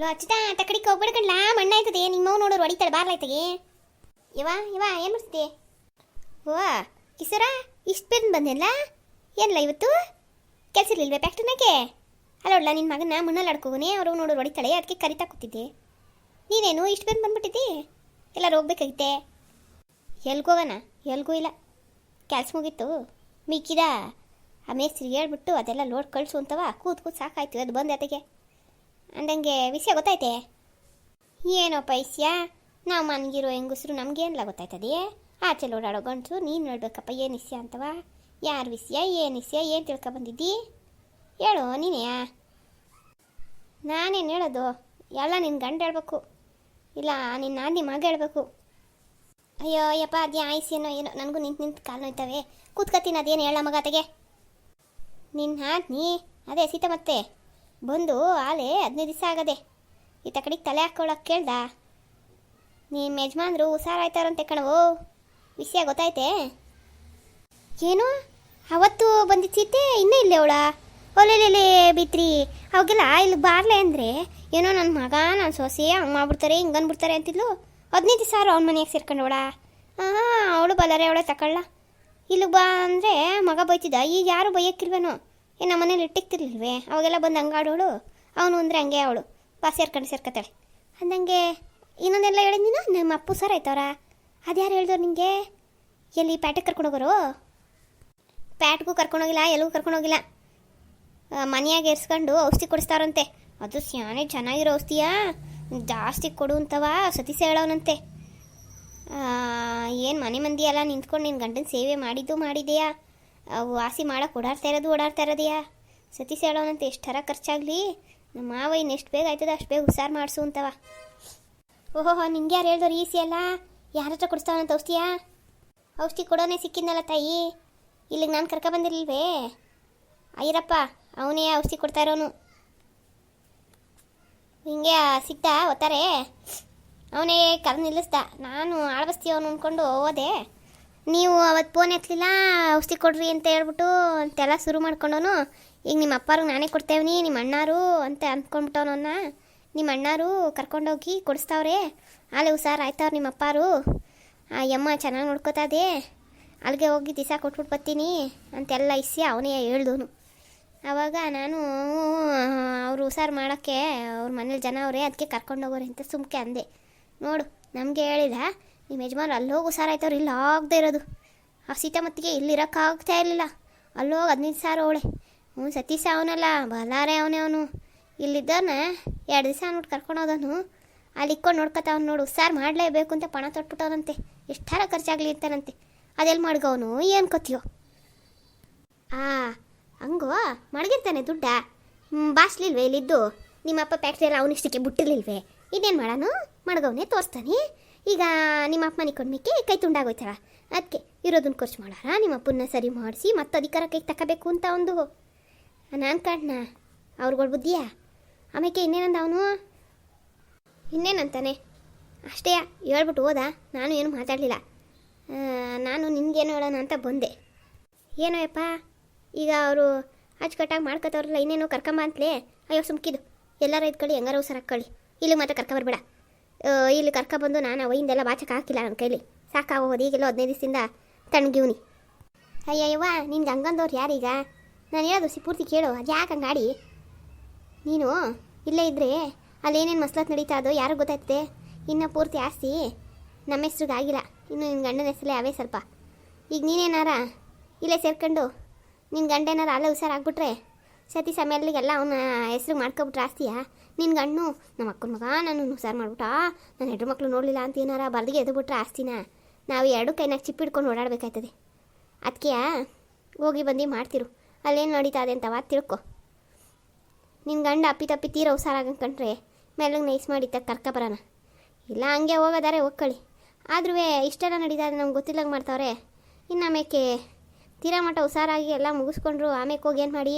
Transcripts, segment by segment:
Low ಅಚ್ಚಿತ ತಕಡಿಗೆ ಹೋಗ್ಬಿಡ್ಕಂಡ್ಲ ಮಣ್ಣ ಆಯ್ತದೆ ನಿಮ್ಮವ್ ನೋಡೋರು ಹೊಡಿತಾಳೆ ಬಾರ್ಲಾಯ್ತಗೆ ಯವ ಯವ ಏನು ಮಾಡ್ತಿದ್ದೆ? ಓ ಕಿಸರ ಇಷ್ಟು ಬೇಗ ಬಂದೆಲ್ಲ ಏನಲ್ಲ ಇವತ್ತು? ಕೆಲಸ ಪ್ಯಾಕ್ಟ್ರಿನಾಗೆ ಅಲ್ಲ ಹೊಡ್ಲ ನಿನ್ನ ಮಗನ ಮಣ್ಣಲ್ಲಿ ಆಡ್ಕೋನೆ ಅವರು ನೋಡೋರು ಹೊಡಿತಾಳೆ ಅದಕ್ಕೆ ಕರಿತಾ ಕೂತಿದ್ದೆ. ನೀನೇನು, ಇಷ್ಟು ಬೇಗ ಬಂದ್ಬಿಟ್ಟಿದ್ದಿ? ಎಲ್ಲರೂ ಹೋಗ್ಬೇಕಾಗಿತ್ತೆ? ಎಲ್ಗೋಗಣ ಎಲ್ಗೂ ಇಲ್ಲ. ಕೆಲಸ ಮುಗೀತು. ಮಿಕ್ಕಿದ? ಆ ಮೇಸ್ತ್ರಿಗೆ ಹೇಳ್ಬಿಟ್ಟು, ಅದೆಲ್ಲ ಲೋಡ್ ಕಳಿಸು ಅಂತವ ಕೂತ್ ಕೂತ್ ಸಾಕಾಯ್ತು, ಅದು ಬಂದು ಅದಕ್ಕೆ ಅಂದಂಗೆ ವಿಷಯ ಗೊತ್ತಾಯ್ತೆ? ಏನೋ ಪೈಸ್ಯ? ನಾವು ಮನ್ಗಿರೋ ನಮ್ಗೆ ನಮ್ಗೇನಿಲ್ಲ ಗೊತ್ತಾಯ್ತದೆ? ಆಚೆ ಓಡಾಡೋ ಗಂಡಸು, ನೀನು ನೋಡ್ಬೇಕಪ್ಪ ಏನು ವಿಷಯ ಅಂತವ? ಯಾರು ವಿಷಯ, ಏನು ವಿಷಯ, ಏನು ತಿಳ್ಕೊಬಂದಿದ್ದಿ? ಹೇಳು ನೀನೇ ನಾನೇನು ಹೇಳೋದು? ಎಲ್ಲ ನಿನ್ನ ಗಂಡ ಹೇಳ್ಬೇಕು. ಇಲ್ಲ ನಿನ್ನ ನಾದಿ ಮಗ ಹೇಳ್ಬೇಕು. ಅಯ್ಯೋ ಯಪ್ಪ ಅದೇ ಆಯ್ಸೇನೋ ಏನೋ ನನಗೂ ನಿಂತು ನಿಂತು ಕಾಲು ನೋಯ್ತವೆ ಕೂತ್ಕತ್ತೀನಿ ಅದೇನು ಹೇಳ ಮಗ ತೆಗೆ ನಿನ್ನ ನೀ ಅದೇ, ಸೀತ ಮತ್ತೆ. ಬಂದು ಆಲೆ ಹದಿನೈದು ದಿವಸ ಆಗದೆ. ಈತ ಕಡೆಗೆ ತಲೆ ಹಾಕ್ಕೊಳಕ್ಕೆ ಕೇಳ್ದ. ನಿಮ್ಮ ಯಜಮಾನ್ರು ಹುಷಾರಾಯ್ತಾರಂತೆ ಕಣವು ವಿಷಯ ಗೊತ್ತಾಯ್ತೆ? ಏನು? ಅವತ್ತು ಬಂದಿದ್ದೀತೆ ಇನ್ನೂ ಇಲ್ಲೇ ಅವಳ. ಒಲೆಲೆಲೆ ಬಿತ್ರಿ ಅವಾಗೆಲ್ಲ ಇಲ್ಲಿ ಬಾರ್ಲೆ ಅಂದರೆ ಏನೋ ನನ್ನ ಮಗ ನನ್ನ ಸೊಸೆ, ಹಂಗೆ ಮಾಡ್ಬಿಡ್ತಾರೆ, ಹಿಂಗೆ ಅಂದ್ಬಿಡ್ತಾರೆ ಅಂತಿದ್ಲು. ಹದಿನೈದು ದಿವಸ ಅವ್ನ ಮನೆಯಾಗ ಸೇರ್ಕೊಂಡವಳ ಹಾಂ ಅವಳು ಬಲ್ಲರೆ ಅವಳೆ ತಗೊಳ್ಳ ಇಲ್ಲಿಗೆ ಬಾ ಅಂದರೆ ಮಗ ಬೈತಿದ್ದ. ಈಗ ಯಾರು ಬೈಯಕ್ಕಿಲ್ವೇನೋ? ಏನು ನಮ್ಮ ಮನೇಲಿ ಇಟ್ಟಿಕ್ತಿರ್ಲಿಲ್ವೇ? ಅವಾಗೆಲ್ಲ ಬಂದು ಹಂಗಾಡೋಳು. ಅವನು ಅಂದರೆ ಹಂಗೆ ಅವಳು. ಬಾ, ಸೇರ್ಕೊಂಡು ಸೇರ್ಕೊತಾಳೆ ಅಂದಂಗೆ, ಇನ್ನೊಂದೆಲ್ಲ ಹೇಳಿದ್ದೀನ ನಮ್ಮ ಅಪ್ಪು ಸರ್ ಆಯ್ತವ್ರ? ಅದ್ಯಾರು ಹೇಳಿದ್ರು ನಿಮಗೆ ಎಲ್ಲಿ, ಪ್ಯಾಟಿಗೆ ಕರ್ಕೊಂಡೋಗೋರು ಪ್ಯಾಟ್ಗೂ ಕರ್ಕೊಂಡೋಗಿಲ್ಲ ಎಲ್ಲಿಗೂ ಕರ್ಕೊಂಡೋಗಿಲ್ಲ. ಮನೆಯಾಗೆ ಎರ್ಸ್ಕೊಂಡು ಔಷಧಿ ಕೊಡಿಸ್ತಾರಂತೆ ಅದು ಸ್ಯಾನೆ ಚೆನ್ನಾಗಿರೋ ಔಷಧಿಯಾ? ಜಾಸ್ತಿ ಕೊಡು ಅಂತವ? ಸತೀಶ ಹೇಳೋನಂತೆ. ಏನು ಮನೆ ಮಂದಿ ಎಲ್ಲ ನಿಂತ್ಕೊಂಡು ನಿನ್ನ ಗಂಡನ ಸೇವೆ ಮಾಡಿದ್ದು ಮಾಡಿದೆಯಾ? ವಾಸಿ ಮಾಡೋಕೆ ಓಡಾಡ್ತಾ ಇರೋದು, ಓಡಾಡ್ತಾ ಇರೋದ್ಯಾ ಸತೀಶ್ ಹೇಳೋನಂತ ಎಷ್ಟು ಥರ ಖರ್ಚಾಗಲಿ. ನಮ್ಮ ಮಾವ ಇನ್ನು ಎಷ್ಟು ಬೇಗ ಆಯ್ತದ ಅಷ್ಟು ಬೇಗ ಹುಷಾರು ಮಾಡಿಸು ಅಂತವ. ಓಹೋ ನಿಂಗೆ ಯಾರು ಹೇಳಿದವ್ರು ಈಸಿ ಅಲ್ಲ? ಯಾರ ಹತ್ರ ಕೊಡಿಸ್ತಾವಂತ ಔಷಧಿಯಾ? ಔಷಧಿ ಕೊಡೋನೇ ಸಿಕ್ಕಿದ್ನಲ್ಲ ತಾಯಿ. ಇಲ್ಲಿಗೆ ನಾನು ಕರ್ಕ ಬಂದಿರಲ್ವೇ ಅಯ್ಯರಪ್ಪ, ಅವನೇ ಔಷಧಿ ಕೊಡ್ತಾ ಇರೋನು. ಹಿಂಗೆ ಸಿಕ್ತಾ ಒತ್ತಾರೆ ಅವನೇ ಕರ್ ನಿಲ್ಲಿಸ್ದ. ನಾನು ಆಳ್ಬಸ್ತಿ ಅವನು ಅಂದ್ಕೊಂಡು ಹೋದೆ. ನೀವು ಅವತ್ತು ಫೋನ್ ಎತ್ತಲಿಲ್ಲ ಔಷಧಿ ಕೊಡ್ರಿ ಅಂತ ಹೇಳ್ಬಿಟ್ಟು ಅಂತೆಲ್ಲ ಶುರು ಮಾಡ್ಕೊಂಡವನು. ಈಗ ನಿಮ್ಮ ಅಪ್ಪಾರು ನಾನೇ ಕೊಡ್ತೇವನಿ, ನಿಮ್ಮ ಅಣ್ಣಾರು ಅಂತ ಅಂದ್ಕೊಂಡ್ಬಿಟ್ಟವನನ್ನ ನಿಮ್ಮ ಅಣ್ಣಾರು ಕರ್ಕೊಂಡೋಗಿ ಕೊಡಿಸ್ತಾವ್ರೆ. ಅಲ್ಲಿ ಹುಷಾರು ಆಯ್ತವ್ರು ನಿಮ್ಮ ಅಪ್ಪಾರು. ಯಮ್ಮ ಚೆನ್ನಾಗಿ ನೋಡ್ಕೋತದೆ ಅಲ್ಲಿಗೆ ಹೋಗಿ ದಿಸ ಕೊಟ್ಬಿಟ್ಟು ಬರ್ತೀನಿ ಅಂತೆಲ್ಲ ಇಸಿ ಅವನೇ ಹೇಳ್ದವನು ಆವಾಗ ನಾನು, ಅವರು ಹುಷಾರು ಮಾಡೋಕ್ಕೆ ಅವ್ರ ಮನೇಲಿ ಜನ ಅವರೇ ಅದಕ್ಕೆ ಕರ್ಕೊಂಡೋಗೋರೆ ಅಂತ ಸುಮ್ಕೆ ಅಂದೆ. ನೋಡು, ನಮಗೆ ಹೇಳಿದ. ನಿಮ್ಮ ಯಜಮಾನ್ರು ಅಲ್ಲೋಗಿ ಹುಷಾರಾಯ್ತವ್ರು ಇಲ್ಲಿ ಆಗದೆ ಇರೋದು. ಆ ಸೀತಾಮತ್ತಿಗೆ ಇಲ್ಲಿರೋಕ್ಕಾಗ್ತಾ ಇರಲಿಲ್ಲ. ಅಲ್ಲೋಗಿ ಹದಿನೈದು ಸಾವಿರ ಅವಳೆ. ಹ್ಞೂ, ಸತೀಶ ಅವನಲ್ಲ, ಬಲಾರೆ ಅವನೇ ಅವನು. ಇಲ್ಲಿದ್ದವನ ಎರಡು ದಿವಸ ಅಂದ್ಬಿಟ್ಟು ಕರ್ಕೊಂಡೋದನು ಅಲ್ಲಿ ಇಕ್ಕೊಂಡು ನೋಡ್ಕೊತಾವ್ ನೋಡು ಹುಷಾರು ಮಾಡಲೇಬೇಕು ಅಂತ ಪಣ ತೊಟ್ಬಿಟ್ಟವನಂತೆ. ಎಷ್ಟಾರ ಖರ್ಚಾಗಲಿ ಅಂತಾನಂತೆ. ಅದೆಲ್ಲಿ ಮಾಡ್ಗವನು ಏನು ಕತ್ತಿಯೋ ಆ, ಹಂಗೋ ಮಡಗಿರ್ತಾನೆ ದುಡ್ಡ? ಬಾಸ್ಲಿಲ್ವೇ ಇಲ್ಲಿದ್ದು? ನಿಮ್ಮಪ್ಪ ಫ್ಯಾಕ್ಟ್ರಿಯಲ್ಲಿ ಅವನಿಷ್ಟಕ್ಕೆ ಬಿಟ್ಟಿರ್ಲಿಲ್ವೇ? ಇನ್ನೇನು ಮಾಡೋನು? ಮಡಗವನೇ ತೋರಿಸ್ತಾನೆ. ಈಗ ನಿಮ್ಮ ಅಪ್ಪ ಮನಿಕೊಂಡ್ಮಿಕ್ಕೆ ಕೈ ತುಂಡಾಗೋಯ್ತಲ್ಲ ಅದಕ್ಕೆ ಇರೋದನ್ನ ಖರ್ಚು ಮಾಡೋಣ ನಿಮ್ಮ ಅಪ್ಪನ್ನ ಸರಿ ಮಾಡಿಸಿ ಮತ್ತೆ ಅಧಿಕಾರ ಕೈಗೆ ತಗೋಬೇಕು ಅಂತ ಒಂದು ನಾನು ಕಾಣ ಅವ್ರುಗಳ ಬುದ್ಧಿಯಾ? ಆಮೇಲೆ ಇನ್ನೇನಂದ ಅವನು? ಇನ್ನೇನಂತಾನೆ? ಅಷ್ಟೇ ಹೇಳ್ಬಿಟ್ಟು ಹೋದ. ನಾನು ಏನು ಮಾತಾಡಲಿಲ್ಲ. ನಾನು ನಿನಗೇನು ಹೇಳೋಣ ಅಂತ ಬಂದೆ. ಏನೋ ಯಪ್ಪ, ಈಗ ಅವರು ಅಚ್ಚುಕಟ್ಟಾಗಿ ಮಾಡ್ಕೋತವ್ರಲ್ಲ, ಇನ್ನೇನು ಕರ್ಕೊಂಬ ಅಂತಲೇ? ಅಯ್ಯೋ ಸುಮ್ಕಿದು. ಎಲ್ಲರೂ ಇದ್ಕೊಳ್ಳಿ, ಹೆಂಗಾರ ಹುಷಾರು ಹಾಕ್ಕೊಳ್ಳಿ ಇಲ್ಲಿಗೆ ಮಾತ್ರ ಕರ್ಕೊಬರ್ಬೇಡ. ಇಲ್ಲಿ ಕರ್ಕೊಬಂದು ನಾನು ಅವಯಿಂದೆಲ್ಲ ಬಾಚಕ್ಕೆ ಹಾಕಿಲ್ಲ ನನ್ನ ಕೈಲಿ. ಸಾಕಾಗೋದು ಈಗೆಲ್ಲ ಹದಿನೈದು ದಿವಸದಿಂದ ತಣ್ಣಗಿವ್ನಿ. ಅಯ್ಯಯ್ಯವ್ವ, ನಿನ್ಗೆ ಹಂಗಂದವ್ರು ಯಾರೀಗ? ನಾನು ಹೇಳೋದು ಸಿ ಪೂರ್ತಿ ಕೇಳು, ಅದು ಯಾಕೆ ಹಂಗಾಡಿ ನೀನು ಇಲ್ಲೇ ಇದ್ದರೆ ಅಲ್ಲೇನೇನು ಮಸ್ಲತ್ ನಡೀತಾ ಅದು ಯಾರಿಗೆ ಗೊತ್ತಾಯ್ತದೆ? ಇನ್ನೂ ಪೂರ್ತಿ ಆಸ್ತಿ ನಮ್ಮ ಹೆಸ್ರಿಗೆ ಆಗಿಲ್ಲ. ಇನ್ನು ನಿನ್ನ ಗಂಡನ ಹೆಸರೇ ಅವೇ ಸ್ವಲ್ಪ. ಈಗ ನೀನೇನಾರ ಇಲ್ಲೇ ಸೇರ್ಕೊಂಡು ನಿನ್ನ ಗಂಡ ಏನಾರ ಅಲ್ಲೇ ಹುಷಾರಾಗ್ಬಿಟ್ರೆ ಸತಿ ಸಮಯಲ್ಲಿಗೆಲ್ಲ ಅವನ ಹೆಸ್ರು ಮಾಡ್ಕೊಬಿಟ್ರೆ ಆಸ್ತಿಯಾ? ನಿನ್ನ ಗಂಡು ನಮ್ಮ ಅಕ್ಕನ ಮಗ ನಾನು ಹುಷಾರು ಮಾಡ್ಬಿಟ್ಟಾ? ನನ್ನ ಹೆಡ್ರು ಮಕ್ಕಳು ನೋಡಲಿಲ್ಲ ಅಂತ ಏನಾರ ಬರ್ದಿಗೆ ಎದ್ಬಿಟ್ರೆ ಆಸ್ತಿನ? ನಾವು ಎರಡು ಕೈನಾಗ ಚಿಪ್ಪಿಡ್ಕೊಂಡು ಓಡಾಡಬೇಕಾಯ್ತದೆ. ಅದಕ್ಕೆ ಹೋಗಿ ಬಂದು ಮಾಡ್ತಿರು. ಅಲ್ಲೇನು ನಡೀತಾ ಇದೆ ಅಂತವ ತಿಳ್ಕೊ. ನಿನ್ನ ಗಂಡ ಅಪ್ಪಿ ತಪ್ಪಿ ತೀರ ಹುಷಾರಾಗಂಕಂಡ್ರೆ ಮೆಲ್ಲಗೆ ನೈಸ್ ಮಾಡಿ ತಕ್ಕ ಕರ್ಕೊಬರೋಣ ಇಲ್ಲ, ಹಂಗೆ ಹೋಗೋದಾರೆ ಒಕ್ಕಳಿ ಆದ್ರೂ ಇಷ್ಟೆಲ್ಲ ನಡೀತಾ ಇದೆ ನಮ್ಗೆ ಗೊತ್ತಿಲ್ಲಂಗೆ ಮಾಡ್ತಾವ್ರೆ. ಇನ್ನು ಆಮೇಲೆ ತೀರಾ ಮಟ್ಟ ಹುಷಾರಾಗಿ ಎಲ್ಲ ಮುಗಿಸ್ಕೊಂಡ್ರು ಆಮೇಲೆ ಹೋಗಿ ಏನು ಮಾಡಿ?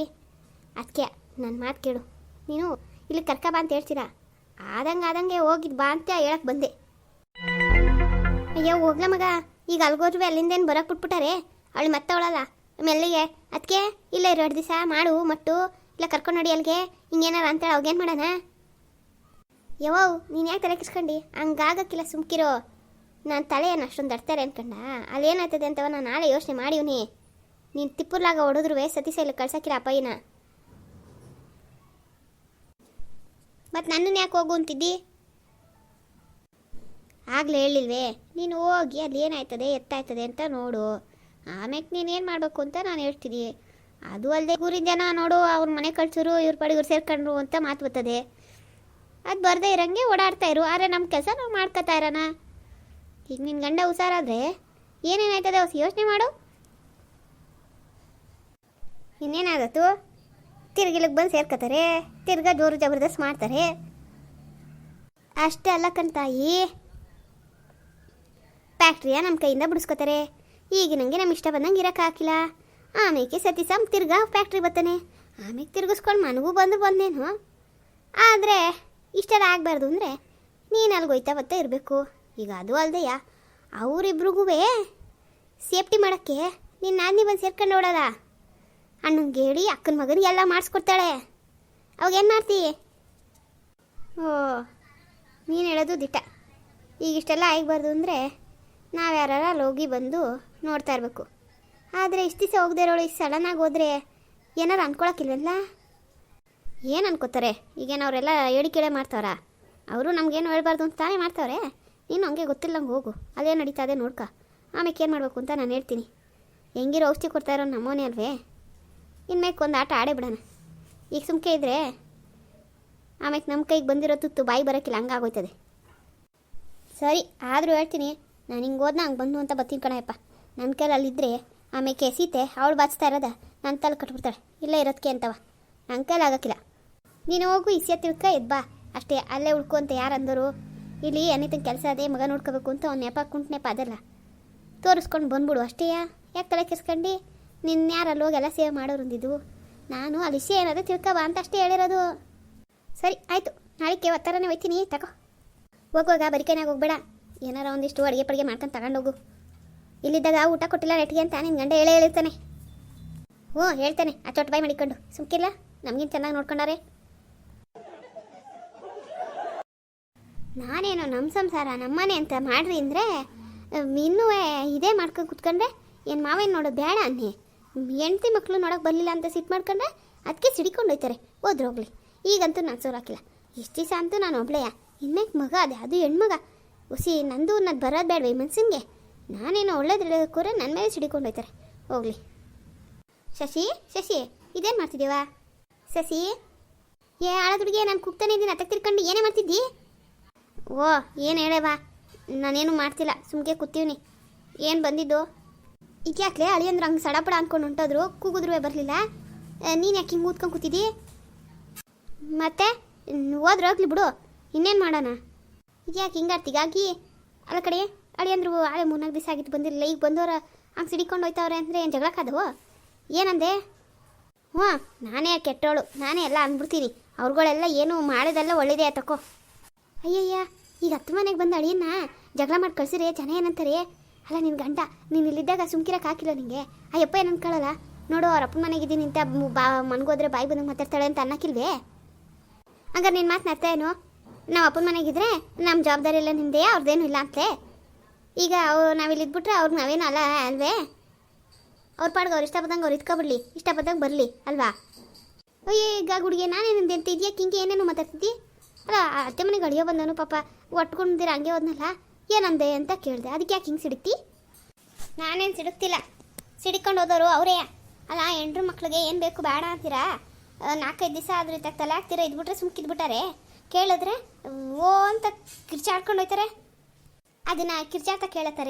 ಅದಕ್ಕೆ ನನ್ನ ಮಾತು ಕೇಳು. ನೀನು ಇಲ್ಲಿ ಕರ್ಕ ಬಾ ಅಂತ ಹೇಳ್ತೀರಾ? ಆದಂಗೆ ಆದಂಗೆ ಹೋಗಿದ್ ಬಾ ಅಂತ ಹೇಳಕ್ಕೆ ಬಂದೆ. ಅಯ್ಯೋ, ಹೋಗ್ಲ ಮಗ. ಈಗ ಅಲ್ಗೋದ್ರೂ ಅಲ್ಲಿಂದೇನು ಬರೋಕೆ ಬಿಟ್ಬಿಟ್ಟಾರೆ? ಅವಳು ಮತ್ತೆ ಅವಳಲ್ಲ. ಮೆಲ್ಲಿಗೆ ಅದಕ್ಕೆ ಇಲ್ಲ ಎರಡು ದಿವಸ ಮಾಡು, ಮಟ್ಟು. ಇಲ್ಲ ಕರ್ಕೊಂಡು ನಡಿ ಅಲ್ಲಿಗೆ. ಹಿಂಗೇನಾರ ಅಂತೇಳಿ ಅವಾಗೇನು ಮಾಡೋಣ? ಯಾವ ನೀನು ಯಾಕೆ ತಲೆ ಕಿಸ್ಕೊಂಡು ಹಂಗಾಗಕ್ಕಿಲ್ಲ ಸುಮ್ಕಿರೋ. ನಾನು ತಲೆಯನ್ನು ಅಷ್ಟೊಂದು ದಡ್ತಾರೆ ಅನ್ಕಂಡ. ಅಲ್ಲೇನಾಯ್ತದೆ ಅಂತವ ನಾನು ನಾಳೆ ಯೋಚನೆ ಮಾಡಿವ್ನಿ ನೀನು ತಿಪ್ಪುರ್ಲಾಗ ಹೊಡೆದ್ರು ಸತೀಸ ಇಲ್ಲಿ ಕಳ್ಸಕ್ಕಿಲ್ಲ ಅಪ್ಪಯ್ಯನ ಮತ್ತು ನನ್ನನ್ನು ಯಾಕೆ ಹೋಗು ಅಂತಿದ್ದಿ? ಆಗಲೇ ಹೇಳಿಲ್ವೇ, ನೀನು ಹೋಗಿ ಅಲ್ಲಿ ಏನಾಯ್ತದೆ, ಎತ್ತಾಯ್ತದೆ ಅಂತ ನೋಡು. ಆಮೇಲೆ ಏನು ಮಾಡಬೇಕು ಅಂತ ನಾನು ಹೇಳ್ತೀನಿ. ಅದು ಅಲ್ಲದೆ ಊರಿನ ಜನ ನೋಡು, ಅವ್ರ ಮನೆ ಕಳ್ಸೋರು, ಇವ್ರ ಪಾಡಿಗೆ ಇವ್ರು ಸೇರ್ಕೊಂಡ್ರು ಅಂತ ಮಾತು ಬರ್ತದೆ. ಅದು ಬರದೇ ಇರೋಂಗೆ ಓಡಾಡ್ತಾ ಇರು, ಆದರೆ ನಮ್ಮ ಕೆಲಸ ನಾವು ಮಾಡ್ಕೊತಾ ಇರೋಣ. ಈಗ ನಿನ್ನ ಗಂಡ ಹುಷಾರಾದರೆ ಏನೇನಾಯ್ತದೆ ಹೊಸ ಯೋಚನೆ ಮಾಡು. ಇನ್ನೇನಾಗತ್ತು? ತಿರ್ಗಿಲಿಗೆ ಬಂದು ಸೇರ್ಕೋತಾರೆ, ತಿರ್ಗಾ ಜೋರು ಜಬರ್ದಸ್ತ್ ಮಾಡ್ತಾರೆ. ಅಷ್ಟೇ ಅಲ್ಲ ಕಣ್ತಾಯಿ ಫ್ಯಾಕ್ಟ್ರಿಯ ನಮ್ಮ ಕೈಯಿಂದ ಬಿಡಿಸ್ಕೋತಾರೆ. ಈಗ ನನಗೆ ನಮ್ಮ ಇಷ್ಟ ಬಂದಂಗೆ ಇರೋಕೆ ಹಾಕಿಲ್ಲ. ಆಮೇಲೆ ಸತಿ ಸಮ್ ತಿರ್ಗಾ ಫ್ಯಾಕ್ಟ್ರಿ ಬರ್ತಾನೆ. ಆಮೇಲೆ ತಿರ್ಗಿಸ್ಕೊಂಡು ಮನಗೂ ಬಂದು ಬಂದೇನು. ಆದರೆ ಇಷ್ಟೆಲ್ಲ ಆಗಬಾರ್ದು ಅಂದರೆ ನೀನು ಅಲ್ಲಿ ಹೋಯ್ತಾ ಬರ್ತಾ ಇರಬೇಕು. ಈಗ ಅದು ಅಲ್ದೆಯ? ಅವರಿಬ್ರಿಗೂ ಸೇಫ್ಟಿ ಮಾಡೋಕ್ಕೆ ನೀನು ನಾನೇ ಬಂದು ಸೇರ್ಕೊಂಡು ನೋಡೋದ ಅಣ್ಣಂಗೆ ಹೇಳಿ ಅಕ್ಕನ ಮಗನಿಗೆ ಎಲ್ಲ ಮಾಡಿಸ್ಕೊಡ್ತಾಳೆ. ಅವಾಗ ಏನು ಮಾಡ್ತೀ? ಓ, ನೀನು ಹೇಳೋದು ದಿಟ್ಟ. ಈಗ ಇಷ್ಟೆಲ್ಲ ಆಗಬಾರ್ದು ಅಂದರೆ ನಾವು ಯಾರು ಹೋಗಿ ಬಂದು ನೋಡ್ತಾ ಇರಬೇಕು. ಆದರೆ ಇಷ್ಟು ದಿವಸ ಹೋಗದೆ ಇರೋಳು, ಇಷ್ಟು ಸಡನ್ನಾಗಿ ಹೋದರೆ ಏನಾರು ಅನ್ಕೊಳಕ್ಕಿಲ್ವಲ್ಲ? ಏನು ಅನ್ಕೋತಾರೆ? ಈಗೇನು ಅವರೆಲ್ಲ ಹೇಳಿ ಕೇಳೇ ಮಾಡ್ತಾವ್ರ? ಅವರು ನಮಗೇನು ಹೇಳ್ಬಾರ್ದು ಅಂತ ತಾನೇ ಮಾಡ್ತಾವ್ರೆ? ನೀನು ಹಂಗೆ ಗೊತ್ತಿಲ್ಲಂಗೆ ಹೋಗು. ಅದೇ ನಡೀತಾ ಅದೇ ನೋಡ್ಕ. ಆಮೇಲೆ ಏನು ಮಾಡಬೇಕು ಅಂತ ನಾನು ಹೇಳ್ತೀನಿ. ಹೆಂಗಿರೋ ಔಷಧಿ ಕೊಡ್ತಾ ಇರೋ ನಮ್ಮೋನೆ ಅಲ್ವೇ? ಇನ್ಮೇಲೆ ಒಂದು ಆಟ ಆಡೇ ಬಿಡೋಣ. ಈಗ ಸುಮ್ಕೆ ಇದ್ರೆ ಆಮೇಲೆ ನಮ್ಮ ಕೈಗೆ ಬಂದಿರೋ ತುತ್ತು ಬಾಯಿ ಬರೋಕ್ಕಿಲ್ಲ ಹಂಗಾಗೋಯ್ತದೆ ಸರಿ, ಆದರೂ ಹೇಳ್ತೀನಿ, ನಾನು ಹಿಂಗೆ ಹೋದ್ನ ಹಂಗೆ ಬಂದು ಅಂತ ಬರ್ತೀನಿ ಕಣಯಪ್ಪ ನನ್ನ ಕೈಲಿ ಅಲ್ಲಿದ್ದರೆ ಆಮೇಲೆ ಸೀತೆ ಅವಳು ಬಾಚ್ತಾ ಇರೋದ ನನ್ನ ತಲೆ ಕಟ್ಬಿಡ್ತಾಳೆ. ಇಲ್ಲೇ ಇರೋದಕ್ಕೆ ಅಂತವ. ನನ್ನ ಕೈಲಿ ಆಗೋಕ್ಕಿಲ್ಲ. ನೀನು ಹೋಗು ಇಸಿಯ ತಿಳ್ಕ, ಎದ್ ಬಾ. ಅಷ್ಟೇ, ಅಲ್ಲೇ ಉಳ್ಕೊ ಅಂತ ಯಾರು ಅಂದರು? ಇಲ್ಲಿ ಏನಿತಂಗೆ ಕೆಲಸ ಅದೇ, ಮಗ ನೋಡ್ಕೋಬೇಕು ಅಂತ ಅವ್ನ ನೆಪ ಕುಂಟು ನೆಪ ಅದಲ್ಲ ತೋರಿಸ್ಕೊಂಡು ಬಂದ್ಬಿಡು ಅಷ್ಟೇ ಯಾಕೆ ತಲೆ ಕೆಸ್ಕೊಂಡು? ನಿನ್ನ ಯಾರಲ್ಲಿ ಹೋಗಿ ಎಲ್ಲ ಸೇವ್ ಮಾಡೋರು ಅಂದಿದ್ದು ನಾನು ಅಲ್ಲಿ ವಿಷಯ ಏನಾದರೂ ತಿಳ್ಕೊಬಾ ಅಂತ ಅಷ್ಟೇ ಹೇಳಿರೋದು. ಸರಿ, ಆಯಿತು. ನಾಳೆಗೆ ಒತ್ತರನೇ ಹೋಯ್ತೀನಿ, ತಗೋ. ಹೋಗುವಾಗ ಬರಿಕೈನಾಗ ಹೋಗ್ಬೇಡ. ಏನಾರ ಒಂದಿಷ್ಟು ಅಡುಗೆ ಪಡಿಗೆ ಮಾಡ್ಕೊಂಡು ತಗೊಂಡೋಗು ಇಲ್ಲಿದ್ದಾಗ ಊಟ ಕೊಟ್ಟಿಲ್ಲ ನೆಟ್ಟಿಗೆ ಅಂತ ನಿನ್ನ ಗಂಡ ಹೇಳೇ ಹೇಳಿರ್ತಾನೆ ಹ್ಞೂ, ಹೇಳ್ತಾನೆ. ಆ ಚೊಟ್ಟು ಬಾಯಿ ಮಾಡಿಕೊಂಡು. ಸುಮ್ಕಿಲ್ಲ ನಮಗಿನ್ ಚೆನ್ನಾಗಿ ನೋಡ್ಕೊಂಡಾರೆ. ನಾನೇನೋ ನಮ್ಮ ಸಂಸಾರ ನಮ್ಮನೆ ಅಂತ ಮಾಡ್ರಿ ಅಂದರೆ ಇನ್ನೂ ಇದೇ ಮಾಡ್ಕೊಂಡು ಕುತ್ಕೊಂಡ್ರೆ, ಏನು ಮಾವೇನು ನೋಡೋದು ಬೇಡ ಅನ್ನಿ. ಹೆಂಡ್ತಿ ಮಕ್ಕಳು ನೋಡೋಕೆ ಬರಲಿಲ್ಲ ಅಂತ ಸಿಟ್ಟು ಮಾಡ್ಕೊಂಡ್ರೆ ಅದಕ್ಕೆ ಸಿಡಿಕೊಂಡು ಹೋಯ್ತಾರೆ. ಹೋದ್ರು ಹೋಗ್ಲಿ. ಈಗಂತೂ ನಾನು ಸೋರಾಕಿಲ್ಲ ಇಷ್ಟು ದಿವಸ ಅಂತೂ ನಾನು ಒಬ್ಳೆಯ. ಇನ್ಮೇಲೆ ಮಗ ಅದೇ, ಅದು ಹೆಣ್ಮಗ. ಹುಸಿ ನಂದು ನಾನು ಬರೋದು ಬೇಡವೆ ಮನ್ಸಿನ್ಗೆ. ನಾನೇನೋ ಒಳ್ಳೇದು ಹೇಳೋದಕ್ಕೂರೆ ನನ್ನ ಮೇಲೆ ಸಿಡಿಕೊಂಡು ಹೋಯ್ತಾರೆ. ಹೋಗ್ಲಿ. ಶಶಿ ಶಶಿ, ಇದೇನು ಮಾಡ್ತಿದ್ದೀವ? ಶಶಿ, ಏ ಆಳದುಡುಗೆ ನಾನು ಕುಗ್ತಾನೆ ಇದ್ದೀನಿ ಅತ್ತ ತಿರ್ಕೊಂಡು ಏನೇ ಮಾಡ್ತಿದ್ದಿ? ಓ, ಏನು ಹೇಳೇವಾ ನಾನೇನು ಮಾಡ್ತಿಲ್ಲ ಸುಮ್ಕೆ ಕೂತೀವ್ನಿ. ಏನು ಬಂದಿದ್ದು? ಈಗ ಅಳಿ ಅಂದ್ರೆ ಹಂಗೆ ಸಡಪಡ ಅಂದ್ಕೊಂಡು ಹೊಂಟೋದ್ರು ಕೂಗಿದ್ರು ಬರಲಿಲ್ಲ. ನೀನು ಯಾಕೆ ಹಿಂಗೆ ಊದ್ಕೊಂಡು ಕೂತಿದ್ದಿ ಮತ್ತೆ ಹೋದ್ರೆ ಹೋಗ್ಲಿ ಬಿಡು. ಇನ್ನೇನು ಮಾಡೋಣ? ಈಗ ಯಾಕೆ ಹಿಂಗಾರ್ತಿಗಾಗಿ ಅಲ್ಲ ಕಡೆ, ಅಳಿಯಂದ್ರು ಆಳೆ ಮೂರ್ನಾಲ್ಕು ದಿವಸ ಆಗಿತ್ತು, ಬಂದಿರಲಿಲ್ಲ. ಈಗ ಬಂದವರು ಹಂಗೆ ಸಿಡಿಕೊಂಡು ಹೋಯ್ತವ್ರೆ ಅಂದರೆ ಏನು ಜಗಳಕ್ಕಾದವು ಏನಂದೆ? ಹ್ಞೂ, ನಾನೇ ಕೆಟ್ಟೋಳು. ನಾನೇ ಎಲ್ಲ ಅಂದ್ಬಿಡ್ತೀನಿ ಅವ್ರುಗಳೆಲ್ಲ ಏನು ಮಾಡೋದೆಲ್ಲ ಒಳ್ಳೇದೇ ತಕೋ ಅಯ್ಯಯ್ಯ, ಈಗ ಹತ್ತು ಮನೆಗೆ ಬಂದು ಅಳಿಯನ್ನ ಜಗಳ ಮಾಡಿ ಕಳ್ಸಿರಿ ಜನ ಏನಂತಾರೆ? ಅಲ್ಲ ನಿನ್ನ ಗಂಡ, ನೀನು ಇಲ್ಲಿದ್ದಾಗ ಸುಮ್ಕಿರಕ್ಕೆ ಹಾಕಿಲ್ಲ ನಿಂಗೆ. ಅಯ್ಯಪ್ಪ ಏನು ಅನ್ಕೊಳ್ಳಲ್ಲ ನೋಡು, ಅವ್ರ ಅಪ್ಪನ ಮನೆಗಿದ್ದೀನಿ ಅಂತ ಬಾ ಮನ್ಗೋದ್ರೆ ಬಾಯಿ ಬಂದಂಗೆ ಮಾತಾಡ್ತಾಳೆ ಅಂತ ಅನ್ನಕ್ಕಿಲ್ವೇ? ಹಂಗಾರೆ ನಿನ್ನ ಮಾತು ನರ್ತ ಏನು ನಾವು ಅಪ್ಪನ ಮನೆಗಿದ್ರೆ ನಮ್ಮ ಜವಾಬ್ದಾರಿ ಎಲ್ಲ ನಿಂದೆ ಅವ್ರದ್ದೇನು ಇಲ್ಲ ಅಂತೆ ಈಗ ಅವ್ರು ನಾವಿಲ್ಲಿ ಇದ್ಬಿಟ್ರೆ ಅವ್ರಿಗೆ ನಾವೇನು ಅಲ್ಲ, ಅಲ್ವೇ? ಅವ್ರ ಪಾಡ್ಗೆ ಅವ್ರು ಇಷ್ಟ ಬಂದಂಗೆ ಅವ್ರು ಇಟ್ಕೊಬಿಡ್ಲಿ ಇಷ್ಟ ಬಂದಂಗೆ ಬರಲಿ, ಅಲ್ವಾ? ಅಯ್ಯೋ, ಈಗ ಹುಡುಗಿ ನಾನೇನು ಅಂತ ಇದೆಯಾ ಹಿಂಗೆ ಏನೇನು ಮಾತಾಡ್ತಿದ್ದಿ? ಅಲ್ಲ, ಅತ್ತೆ ಮನೆಗೆ ಅಡಿಯೋ ಬಂದನು ಪಾಪ ಒಟ್ಕೊಂಡಿದ್ದೀರ ಹಂಗೆ ಹೋದ್ನಲ್ಲ? ಏನಂದೆ ಅಂತ ಕೇಳಿದೆ. ಅದಕ್ಕೆ ಯಾಕೆ ಹಿಂಗೆ ಸಿಡುತ್ತಿ? ನಾನೇನು ಸಿಡುತ್ತಿಲ್ಲ. ಸಿಡಿಕೊಂಡು ಹೋದವರು ಅವರೇ. ಅಲ್ಲ, ಹೆಂಡ್ರು ಮಕ್ಳಿಗೆ ಏನು ಬೇಕು ಬೇಡ ಅಂತೀರಾ? ನಾಲ್ಕೈದು ದಿವಸ ಆದ್ರೂ ಇತ್ತಾಗ ತಲೆ ಹಾಕ್ತೀರಾ? ಇದ್ಬಿಟ್ರೆ ಸುಮ್ಕಿದ್ಬಿಟ್ಟಾರೆ. ಕೇಳಿದ್ರೆ, ಓ ಅಂತ ಕಿರ್ಚಾಡ್ಕೊಂಡು ಹೋಯ್ತಾರೆ. ಅದನ್ನ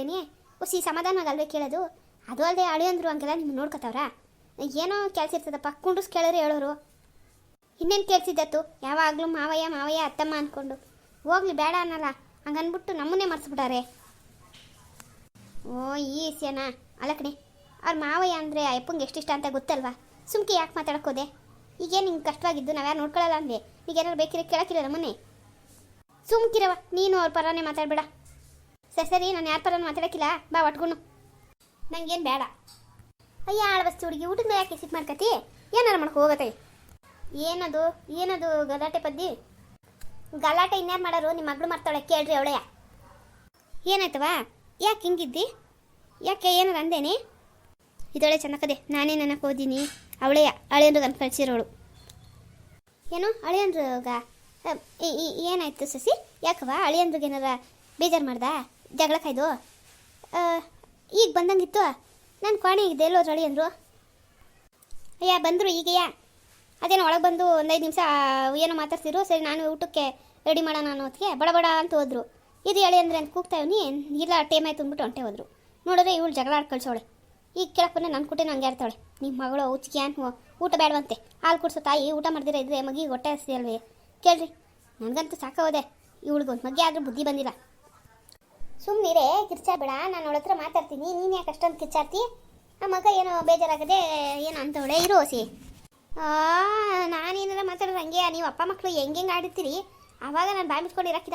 ನೀ. ಹುಸಿ ಸಮಾಧಾನ ಆಗಲ್ವೇ ಕೇಳೋದು? ಅದು ಅಲ್ಲದೆ ಅಳಿ ಅಂದರು ಹಂಗೆಲ್ಲ ನಿಮ್ಗೆ ನೋಡ್ಕೊತಾವ್ರ? ಏನೋ ಕೆಲಸ ಇರ್ತದಪ್ಪ, ಕುಂಡ್ರಸ್ ಕೇಳೋರು ಹೇಳೋರು. ಇನ್ನೇನು ಕೇಳ್ತಿದ್ದತ್ತು? ಯಾವಾಗಲೂ ಮಾವಯ್ಯ ಮಾವಯ್ಯ, ಅತ್ತಮ್ಮ ಅಂದ್ಕೊಂಡು ಹೋಗ್ಲಿ, ಬೇಡ ಅನ್ನಲ್ಲ. ಹಂಗನ್ಬಿಟ್ಟು ನಮ್ಮನ್ನೇ ಮರೆಸ್ಬಿಟ್ಟಾರೆ. ಓ, ಈ ವಿಷಯನ ಅಲ್ಲ ಅವ್ರ ಮಾವಯ್ಯ ಅಂದರೆ ಅಪ್ಪಂಗೆ ಎಷ್ಟಿಷ್ಟ ಅಂತ ಗೊತ್ತಲ್ವಾ? ಸುಮ್ಕೆ ಯಾಕೆ ಮಾತಾಡಕ್ಕೋದೆ ಈಗೇನು ಹಿಂಗೆ ಕಷ್ಟವಾಗಿದ್ದು ನಾವ್ಯಾರು ನೋಡ್ಕೊಳ್ಳಲ್ಲ ಅಂದೆ ಈಗ ಏನಾರು ಬೇಕಿರೋ ಕೇಳಕ್ಕಿಲ್ಲ ನಮ್ಮನೆ ಸುಮ್ಕಿರವ ನೀನು ಅವ್ರ ಪರನೇ ಮಾತಾಡ್ಬೇಡ. ಸರಿ ಸರಿ, ನಾನು ಯಾರ ಪರನೂ ಮಾತಾಡಕ್ಕಿಲ್ಲ. ಬಾ ಒಟ್ಗುನು ನಂಗೇನು ಬೇಡ. ಅಯ್ಯ ಆಳವಸ್ತು ಹುಡುಗಿ, ಊಟದ ಯಾಕೆ ಸಿಟ್ ಮಾಡ್ಕತಿ? ಏನಾರು ಮಾಡ್ಕೊ ಹೋಗತ್ತೆ. ಏನದು ಏನದು ಗಲಾಟೆ ಪದ್ದಿ? ಗಲಾಟೆ ಇನ್ಯಾರು ಮಾಡೋರು? ನಿಮ್ಮ ಮಗಳು ಮಾಡ್ತಾಳೆ ಕೇಳ್ರಿ ಅವಳೆಯ ಏನಾಯ್ತವಾ ಯಾಕೆ ಹಿಂಗಿದ್ದಿ? ಯಾಕೆ ಏನಾರು ಅಂದೇನಿ? ಇದೊಳೆ ಚೆನ್ನಾಗದೆ ನಾನೇ ನನಗೆ ಓದಿನಿ. ಅವಳೆಯ ಅಳಿಯಂದ್ರಿಗೆ ಅಂತ ಕಳಿಸಿರೋಳು. ಏನು? ಅಳಿಯಂದ್ರಗ ಏನಾಯ್ತು ಸಸಿ? ಯಾಕವಾ ಅಳಿಯಂದ್ರಿಗೆ ಏನಾರ ಬೇಜಾರು ಮಾಡ್ದ? ಜಗಳ ಕಾಯ್ದು? ಈಗ ಬಂದಂಗಿತ್ತು? ನಾನು ಕೋಣೆಗಿದ್ದೆ ಎಲ್ಲೋದ್ರು ಅಳಿಯಂದ್ರು ಅಯ್ಯ, ಬಂದರು ಈಗಯ್ಯ ಅದೇನೋ ಒಳಗೆ ಬಂದು ಒಂದೈದು ನಿಮಿಷ ಏನೋ ಮಾತಾಡ್ತಿದ್ರು. ಸರಿ, ನಾನು ಊಟಕ್ಕೆ ರೆಡಿ ಮಾಡೋಣ ಅನ್ನೋದಕ್ಕೆ ಬಡ ಬಡ ಅಂತ ಹೋದ್ರು. ಇದು ಹೇಳಿ ಅಂದರೆ ಅಂತ ಕೂಗ್ತಾ ಇವ್ನಿ, ಇಲ್ಲ, ಟೇಮ್ ಆಯ್ತು ಅಂದ್ಬಿಟ್ಟು ಹೊಂಟೆ ಹೋದ್ರು. ನೋಡಿದ್ರೆ ಇವಳು ಜಗಳ ಆಡ್ ಕಳ್ಸೋಳೆ ಈಗ ಕೇಳಕ್ಕೆ ನನ್ನ ಕುಟೆ ನಂಗೆ ಇರ್ತಾಳೆ. ನಿಮ್ಮ ಮಗಳು ಉಚ್ಚಿಗೆ ಅಂತ ಊಟ ಬೇಡವಂತೆ. ಹಾಲು ಕುಡಿಸೋ ತಾಯಿ ಊಟ ಮಾಡ್ದಿರ ಇದ್ರೆ ಮಗಿ ಹೊಟ್ಟೆ ಅಲ್ವೇ? ಕೇಳ್ರಿ. ನನಗಂತೂ ಸಾಕೋದೆ ಇವಳಿಗೆ ಒಂದು ಮಗ್ಗೆ ಆದರೂ ಬುದ್ಧಿ ಬಂದಿಲ್ಲ. ಸುಮ್ಮನಿರೇ ಕಿರ್ಚಾಬೇಡ ನಾನು ಅವಳ ಹತ್ರ ಮಾತಾಡ್ತೀನಿ. ನೀನು ಯಾಕೆ ಅಷ್ಟೊಂದು ಕಿರ್ಚಾಡ್ತಿ? ಆ ಮಗ ಏನೋ ಬೇಜಾರಾಗದೆ ಏನೋ ಅಂತವಳೆ. ಇರೋ ಸಿ ನಾನೇನಾರ ಮಾತಾಡೋದು ಹಂಗೆ ನೀವು ಅಪ್ಪ ಮಕ್ಕಳು ಹೆಂಗೆ ಆಡಿರ್ತೀರಿ? ಆವಾಗ ನಾನು ಬಾಯ್ ಮುಚ್ಕೊಂಡಿರಕ್ಕಿದ